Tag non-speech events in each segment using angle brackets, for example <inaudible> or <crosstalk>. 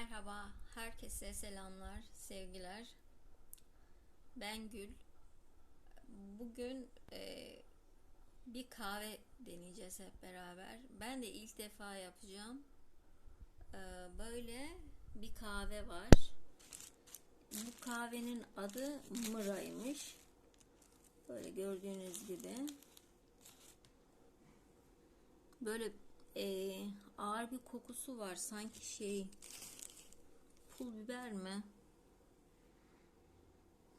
Merhaba, herkese selamlar, sevgiler. Ben Gül. Bugün e, bir kahve deneyeceğiz hep beraber. Ben de ilk defa yapacağım. E, böyle bir kahve var. Bu kahvenin adı Mıra'ymış. Böyle gördüğünüz gibi. Böyle e, ağır bir kokusu var. Sanki şey pul biber mi?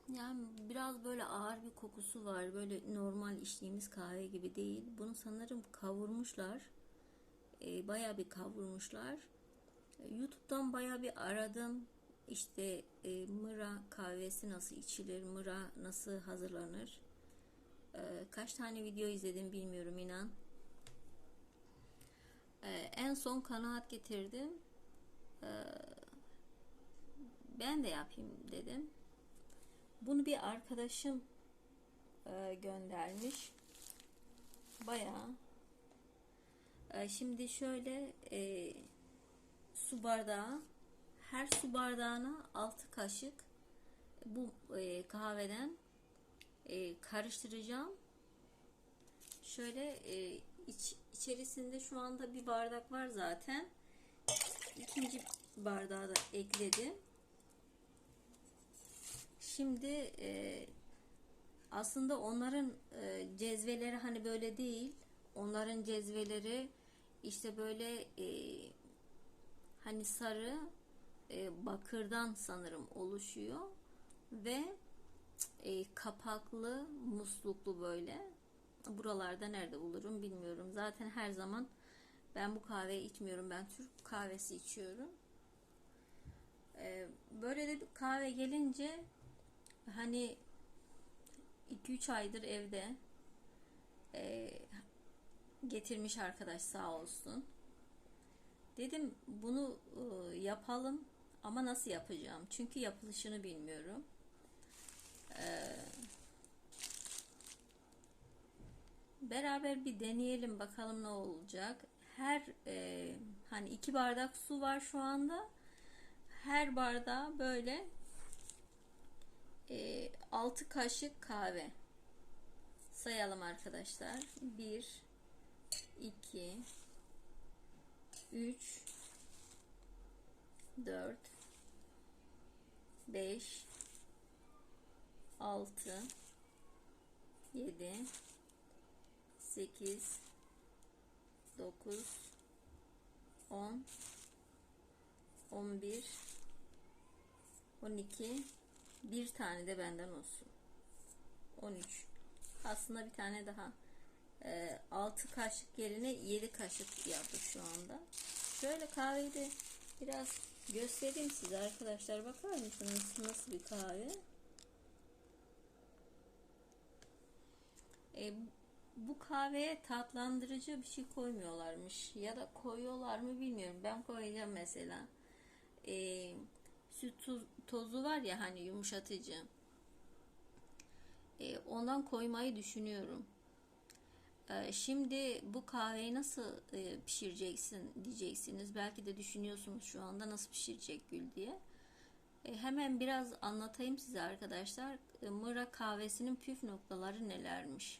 Yani biraz böyle ağır bir kokusu var. Böyle normal içtiğimiz kahve gibi değil. Bunu sanırım kavurmuşlar. E, bayağı bir kavurmuşlar. E, YouTube'dan bayağı bir aradım. İşte e, mıra kahvesi nasıl içilir, mıra nasıl hazırlanır. E, kaç tane video izledim bilmiyorum inan. E, en son kanaat getirdim. E, ben de yapayım dedim. Bunu bir arkadaşım e, göndermiş. Bayağı. E, şimdi şöyle e, su bardağı her su bardağına 6 kaşık bu e, kahveden e, karıştıracağım. Şöyle e, iç, içerisinde şu anda bir bardak var zaten. İkinci bardağı da ekledim. Şimdi e, aslında onların e, cezveleri hani böyle değil. Onların cezveleri işte böyle e, hani sarı e, bakırdan sanırım oluşuyor ve e, kapaklı musluklu böyle. Buralarda nerede bulurum bilmiyorum. Zaten her zaman ben bu kahveyi içmiyorum. Ben Türk kahvesi içiyorum. E, böyle de bir kahve gelince hani 2-3 aydır evde e, getirmiş arkadaş sağ olsun dedim bunu e, yapalım ama nasıl yapacağım? Çünkü yapılışını bilmiyorum. Ee, beraber bir deneyelim bakalım ne olacak. Her e, hani iki bardak su var şu anda. Her bardağa böyle e, 6 kaşık kahve sayalım arkadaşlar. 1 2 3 4 5 6 7 8 9 10 11 12 bir tane de benden olsun. 13 aslında bir tane daha. E, 6 kaşık yerine 7 kaşık yaptık şu anda. Şöyle kahveyi de biraz göstereyim size arkadaşlar. Bakar mısınız nasıl bir kahve? E, bu kahveye tatlandırıcı bir şey koymuyorlarmış. Ya da koyuyorlar mı bilmiyorum. Ben koyacağım mesela. E, süt tozu var ya hani yumuşatıcı. E, ondan koymayı düşünüyorum. E, şimdi bu kahveyi nasıl e, pişireceksin diyeceksiniz. Belki de düşünüyorsunuz şu anda nasıl pişirecek Gül diye. E, hemen biraz anlatayım size arkadaşlar. E, mıra kahvesinin püf noktaları nelermiş?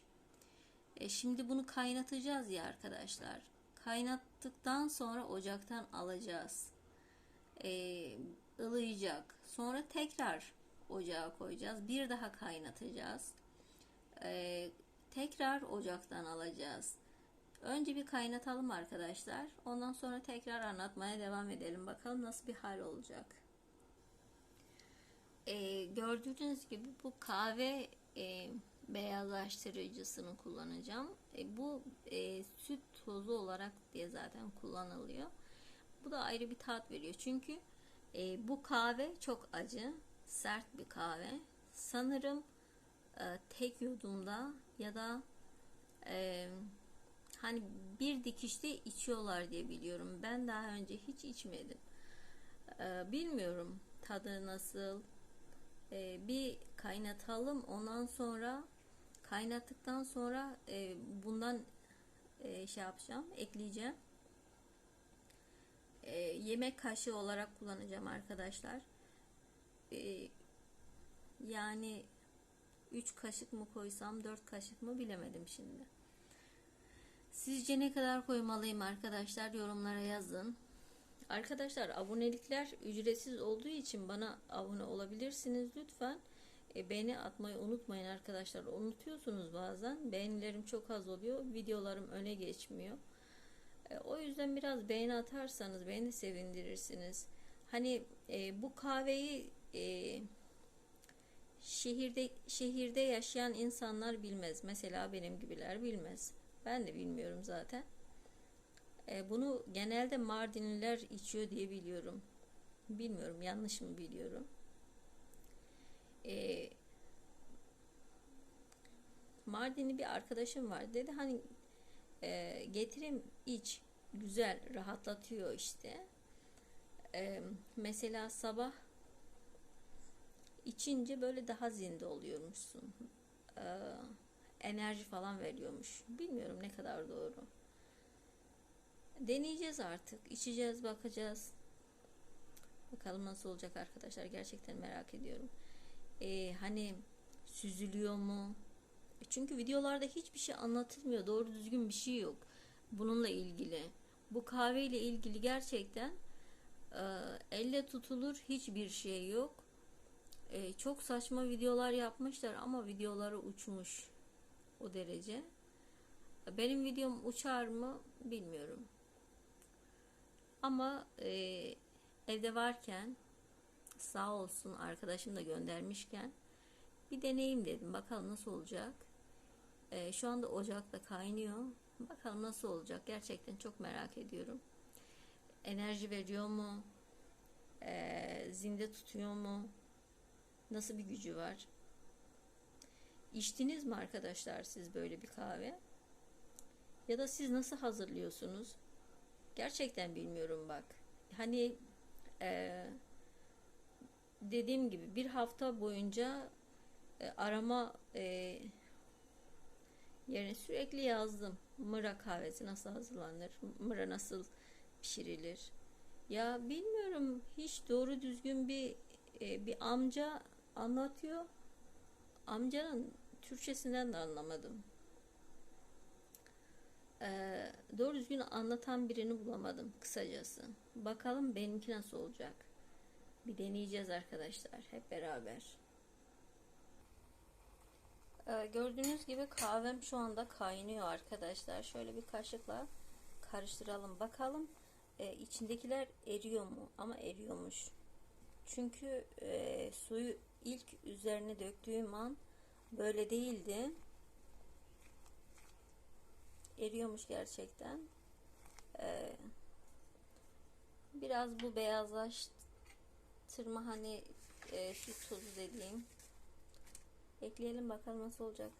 E, şimdi bunu kaynatacağız ya arkadaşlar. Kaynattıktan sonra ocaktan alacağız. E, ılıyacak. Sonra tekrar ocağa koyacağız. Bir daha kaynatacağız. E, tekrar ocaktan alacağız. Önce bir kaynatalım arkadaşlar. Ondan sonra tekrar anlatmaya devam edelim. Bakalım nasıl bir hal olacak. E, gördüğünüz gibi bu kahve e, beyazlaştırıcısını kullanacağım. E, bu e, süt tozu olarak diye zaten kullanılıyor. Bu da ayrı bir tat veriyor. Çünkü e, bu kahve çok acı, sert bir kahve. Sanırım e, tek yudumda ya da e, hani bir dikişte içiyorlar diye biliyorum. Ben daha önce hiç içmedim. E, bilmiyorum tadı nasıl. E, bir kaynatalım. Ondan sonra kaynattıktan sonra e, bundan e, şey yapacağım, ekleyeceğim. E, yemek kaşığı olarak kullanacağım arkadaşlar. Ee, yani 3 kaşık mı koysam 4 kaşık mı bilemedim şimdi. Sizce ne kadar koymalıyım arkadaşlar yorumlara yazın. Arkadaşlar abonelikler ücretsiz olduğu için bana abone olabilirsiniz lütfen. E, beğeni atmayı unutmayın arkadaşlar. Unutuyorsunuz bazen. Beğenilerim çok az oluyor. Videolarım öne geçmiyor. E, o yüzden biraz beğeni atarsanız beni sevindirirsiniz. Hani e, bu kahveyi e, şehirde şehirde yaşayan insanlar bilmez. Mesela benim gibiler bilmez. Ben de bilmiyorum zaten. E, bunu genelde Mardinliler içiyor diye biliyorum. Bilmiyorum yanlış mı biliyorum. E, Mardinli bir arkadaşım var dedi hani e, getireyim iç güzel rahatlatıyor işte. E, mesela sabah içince böyle daha zinde oluyormuşsun. E, enerji falan veriyormuş. Bilmiyorum ne kadar doğru. Deneyeceğiz artık. içeceğiz, bakacağız. Bakalım nasıl olacak arkadaşlar. Gerçekten merak ediyorum. Ee, hani süzülüyor mu? Çünkü videolarda hiçbir şey anlatılmıyor. Doğru düzgün bir şey yok. Bununla ilgili. Bu kahveyle ilgili gerçekten e, elle tutulur hiçbir şey yok. E, çok saçma videolar yapmışlar ama videoları uçmuş. O derece. Benim videom uçar mı bilmiyorum. Ama e, evde varken sağ olsun arkadaşım da göndermişken bir deneyim dedim. Bakalım nasıl olacak. E, şu anda ocakta kaynıyor. Bakalım nasıl olacak. Gerçekten çok merak ediyorum. Enerji veriyor mu? E, zinde tutuyor mu? Nasıl bir gücü var? İçtiniz mi arkadaşlar siz böyle bir kahve? Ya da siz nasıl hazırlıyorsunuz? Gerçekten bilmiyorum bak. Hani e, dediğim gibi bir hafta boyunca e, arama e, yerine sürekli yazdım. Mıra kahvesi nasıl hazırlanır? Mıra nasıl pişirilir? Ya bilmiyorum hiç doğru düzgün bir e, bir amca anlatıyor. Amcanın Türkçesinden de anlamadım. Ee, doğru düzgün anlatan birini bulamadım kısacası. Bakalım benimki nasıl olacak. Bir deneyeceğiz arkadaşlar hep beraber. Ee, gördüğünüz gibi kahvem şu anda kaynıyor arkadaşlar. Şöyle bir kaşıkla karıştıralım bakalım. Ee, içindekiler eriyor mu? Ama eriyormuş. Çünkü e, suyu ilk üzerine döktüğüm an böyle değildi. Eriyormuş gerçekten. Ee, biraz bu beyazlaştırma hani e, şu tuzu dediğim ekleyelim bakalım nasıl olacak.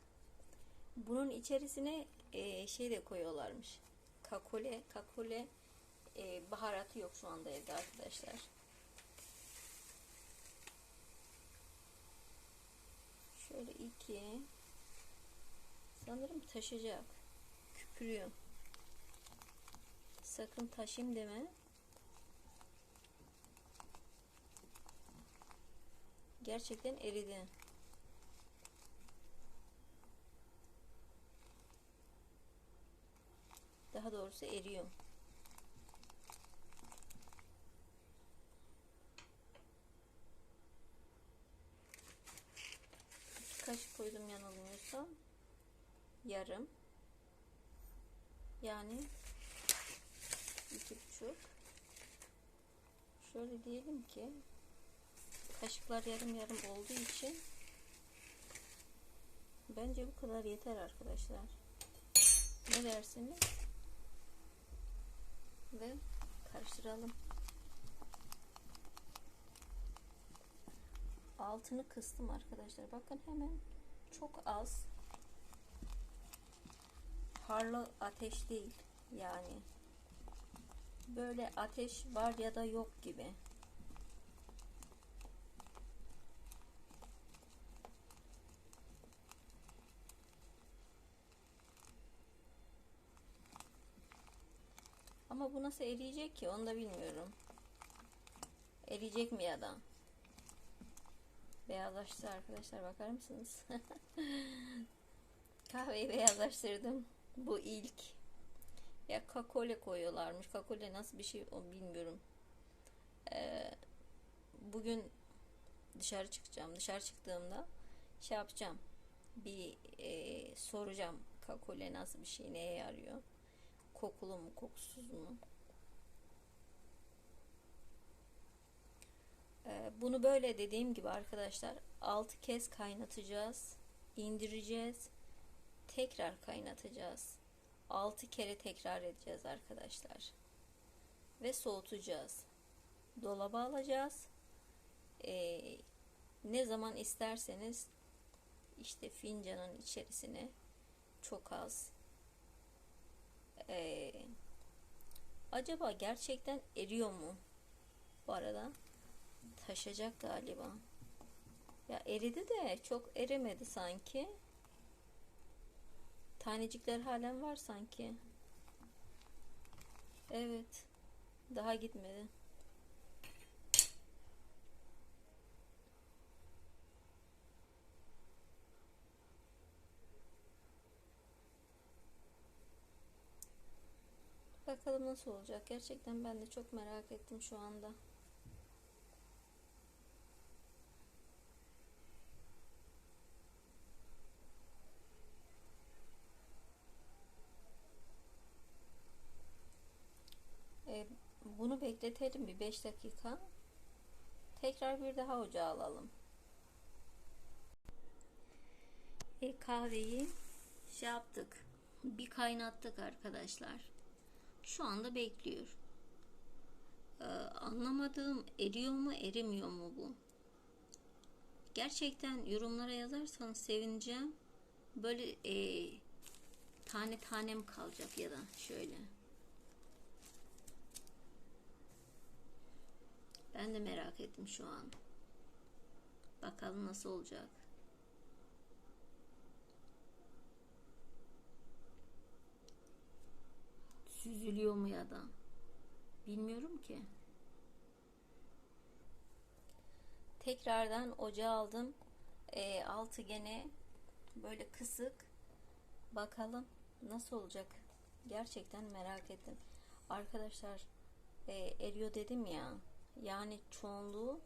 Bunun içerisine e, şey de koyuyorlarmış. Kakule, kakule e, baharatı yok şu anda evde arkadaşlar. Şöyle iki. Sanırım taşacak. Küpürüyor. Sakın taşayım deme. Gerçekten eridi. Doğrusu eriyor. kaşık koydum yanılmıyorsam. Yarım. Yani iki buçuk. Şöyle diyelim ki kaşıklar yarım yarım olduğu için bence bu kadar yeter arkadaşlar. Ne dersiniz? Ve karıştıralım. altını kıstım arkadaşlar. Bakın hemen çok az harlı ateş değil yani böyle ateş var ya da yok gibi ama bu nasıl eriyecek ki onu da bilmiyorum Eriyecek mi ya da? Beyazlaştı arkadaşlar bakar mısınız? <laughs> Kahveyi beyazlaştırdım. Bu ilk. Ya kakole koyuyorlarmış. Kakole nasıl bir şey o bilmiyorum. Ee, bugün dışarı çıkacağım. Dışarı çıktığımda şey yapacağım. Bir e, soracağım. Kakole nasıl bir şey, neye yarıyor? Kokulu mu, kokusuz mu? Ee, bunu böyle dediğim gibi arkadaşlar 6 kez kaynatacağız. indireceğiz. Tekrar kaynatacağız. 6 kere tekrar edeceğiz arkadaşlar. Ve soğutacağız. Dolaba alacağız. Ee, ne zaman isterseniz işte fincanın içerisine çok az ee, acaba gerçekten eriyor mu? Bu arada taşacak galiba. Ya eridi de çok erimedi sanki. Tanecikler halen var sanki. Evet daha gitmedi Bakalım nasıl olacak. Gerçekten ben de çok merak ettim şu anda. E, bunu bekletelim bir 5 dakika. Tekrar bir daha ocağa alalım. E, kahveyi şey yaptık. Bir kaynattık arkadaşlar. Şu anda bekliyor. Ee, anlamadığım eriyor mu erimiyor mu bu? Gerçekten yorumlara yazarsanız sevineceğim. Böyle e, tane tanem kalacak ya da şöyle. Ben de merak ettim şu an. Bakalım nasıl olacak. Süzülüyor mu ya da bilmiyorum ki. Tekrardan ocağa aldım. E, altı gene böyle kısık. Bakalım nasıl olacak. Gerçekten merak ettim. Arkadaşlar e, eriyor dedim ya. Yani çoğunluğu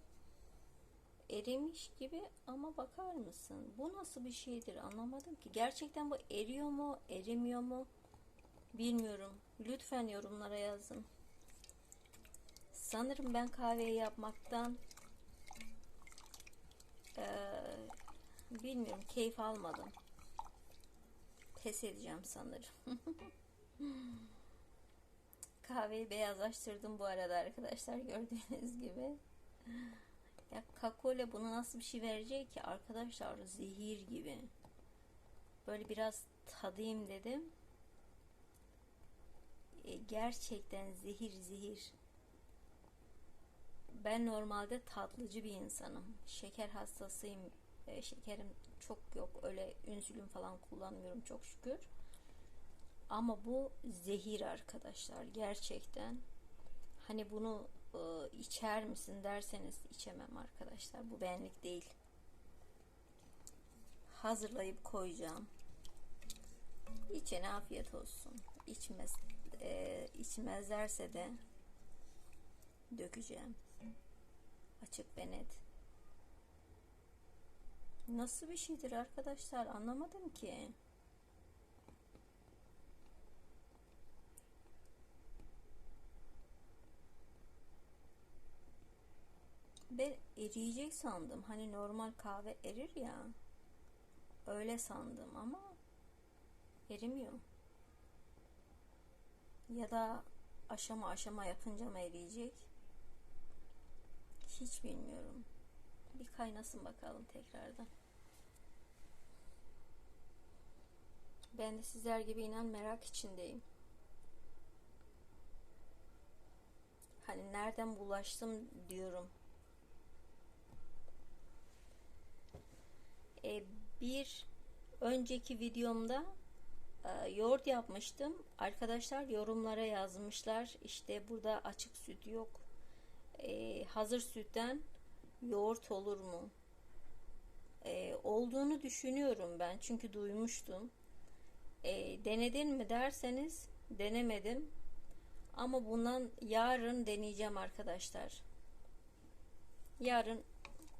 erimiş gibi ama bakar mısın? Bu nasıl bir şeydir anlamadım ki. Gerçekten bu eriyor mu, erimiyor mu? Bilmiyorum. Lütfen yorumlara yazın. Sanırım ben kahveyi yapmaktan ee, bilmiyorum keyif almadım. Pes edeceğim sanırım. <laughs> Kahveyi beyazlaştırdım bu arada arkadaşlar gördüğünüz gibi. Ya kakole bunu nasıl bir şey verecek ki arkadaşlar zehir gibi. Böyle biraz tadayım dedim. E, gerçekten zehir zehir. Ben normalde tatlıcı bir insanım. Şeker hastasıyım. E, şekerim çok yok. Öyle insülin falan kullanmıyorum çok şükür. Ama bu zehir arkadaşlar. Gerçekten. Hani bunu e, içer misin derseniz içemem arkadaşlar. Bu benlik değil. Hazırlayıp koyacağım. İçene afiyet olsun. İçmez e, içmezlerse de dökeceğim. Açık ve net. Nasıl bir şeydir arkadaşlar anlamadım ki. Ben eriyecek sandım. Hani normal kahve erir ya. Öyle sandım ama erimiyor ya da aşama aşama yapınca mı eriyecek? Hiç bilmiyorum. Bir kaynasın bakalım tekrardan. Ben de sizler gibi inan merak içindeyim. Hani nereden bulaştım diyorum. E, bir önceki videomda e, yoğurt yapmıştım. Arkadaşlar yorumlara yazmışlar. İşte burada açık süt yok. e, hazır sütten yoğurt olur mu? E, olduğunu düşünüyorum ben çünkü duymuştum. E, denedin mi derseniz denemedim. Ama bundan yarın deneyeceğim arkadaşlar. Yarın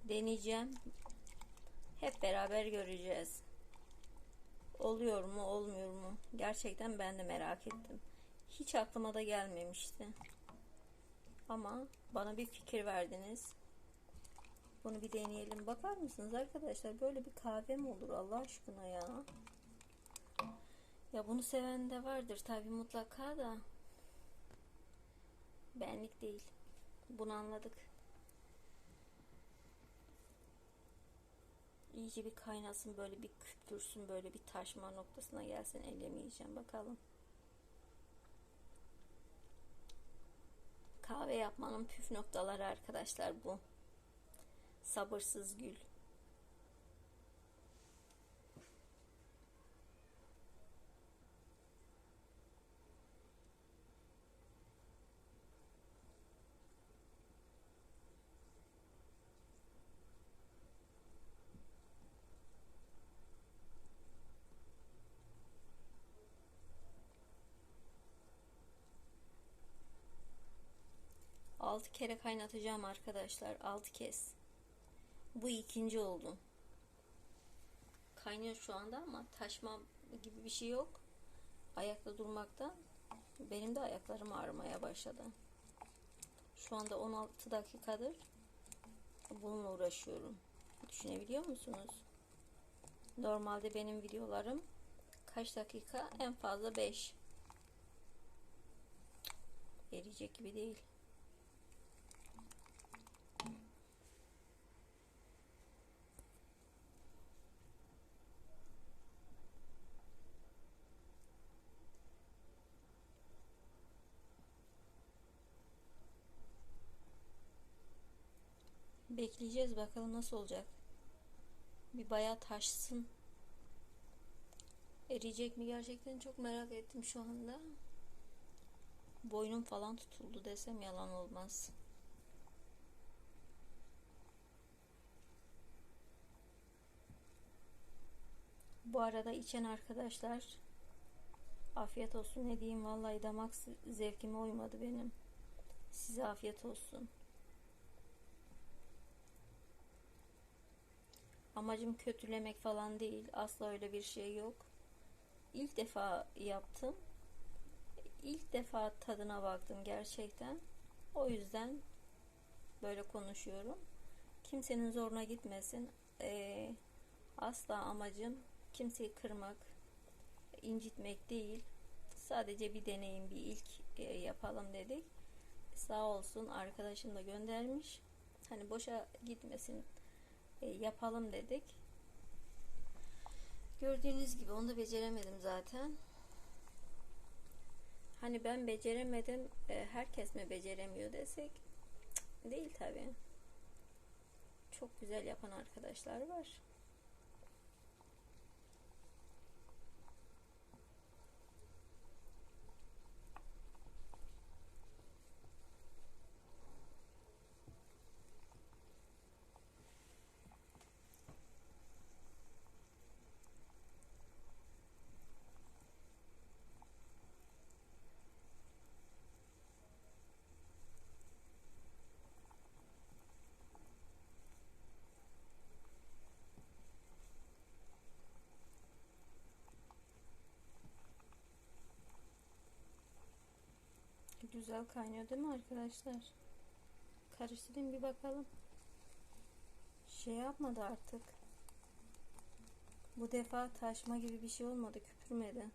deneyeceğim. Hep beraber göreceğiz. Oluyor mu, olmuyor mu? Gerçekten ben de merak ettim. Hiç aklıma da gelmemişti. Ama bana bir fikir verdiniz. Bunu bir deneyelim. Bakar mısınız arkadaşlar? Böyle bir kahve mi olur Allah aşkına ya? Ya bunu seven de vardır tabi mutlaka da. Benlik değil. Bunu anladık. İyice bir kaynasın böyle bir küpürsün böyle bir taşma noktasına gelsin ellemeyeceğim bakalım. Kahve yapmanın püf noktaları arkadaşlar bu. Sabırsız gül. Altı kere kaynatacağım arkadaşlar. Altı kez. Bu ikinci oldu. Kaynıyor şu anda ama taşma gibi bir şey yok. Ayakta durmakta benim de ayaklarım ağrımaya başladı. Şu anda 16 dakikadır bununla uğraşıyorum. Düşünebiliyor musunuz? Normalde benim videolarım kaç dakika? En fazla 5. Eriyecek gibi değil. Bekleyeceğiz bakalım nasıl olacak. Bir bayağı taşsın. Eriyecek mi gerçekten çok merak ettim şu anda. Boynum falan tutuldu desem yalan olmaz. Bu arada içen arkadaşlar afiyet olsun ne diyeyim vallahi damak zevkime uymadı benim. Size afiyet olsun. Amacım kötülemek falan değil. Asla öyle bir şey yok. İlk defa yaptım. İlk defa tadına baktım gerçekten. O yüzden böyle konuşuyorum. Kimsenin zoruna gitmesin. Ee, asla amacım kimseyi kırmak, incitmek değil. Sadece bir deneyim, bir ilk e, yapalım dedik. Sağ olsun arkadaşım da göndermiş. Hani boşa gitmesin yapalım dedik. Gördüğünüz gibi onu da beceremedim zaten. Hani ben beceremedim, e, herkes mi beceremiyor desek değil tabi. Çok güzel yapan arkadaşlar var. Güzel kaynıyor değil mi arkadaşlar? Karıştırayım bir bakalım. Şey yapmadı artık. Bu defa taşma gibi bir şey olmadı. Köpürmedi.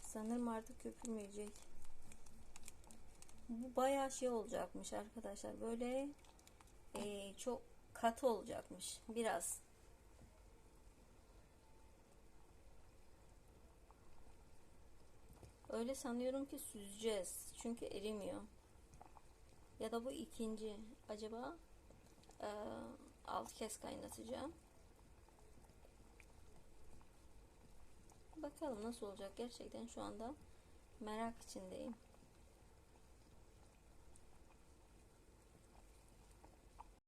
Sanırım artık köpürmeyecek. Bu bayağı şey olacakmış arkadaşlar. Böyle e, çok katı olacakmış. Biraz Öyle sanıyorum ki süzeceğiz. Çünkü erimiyor. Ya da bu ikinci. Acaba e, alt kez kaynatacağım. Bakalım nasıl olacak. Gerçekten şu anda merak içindeyim.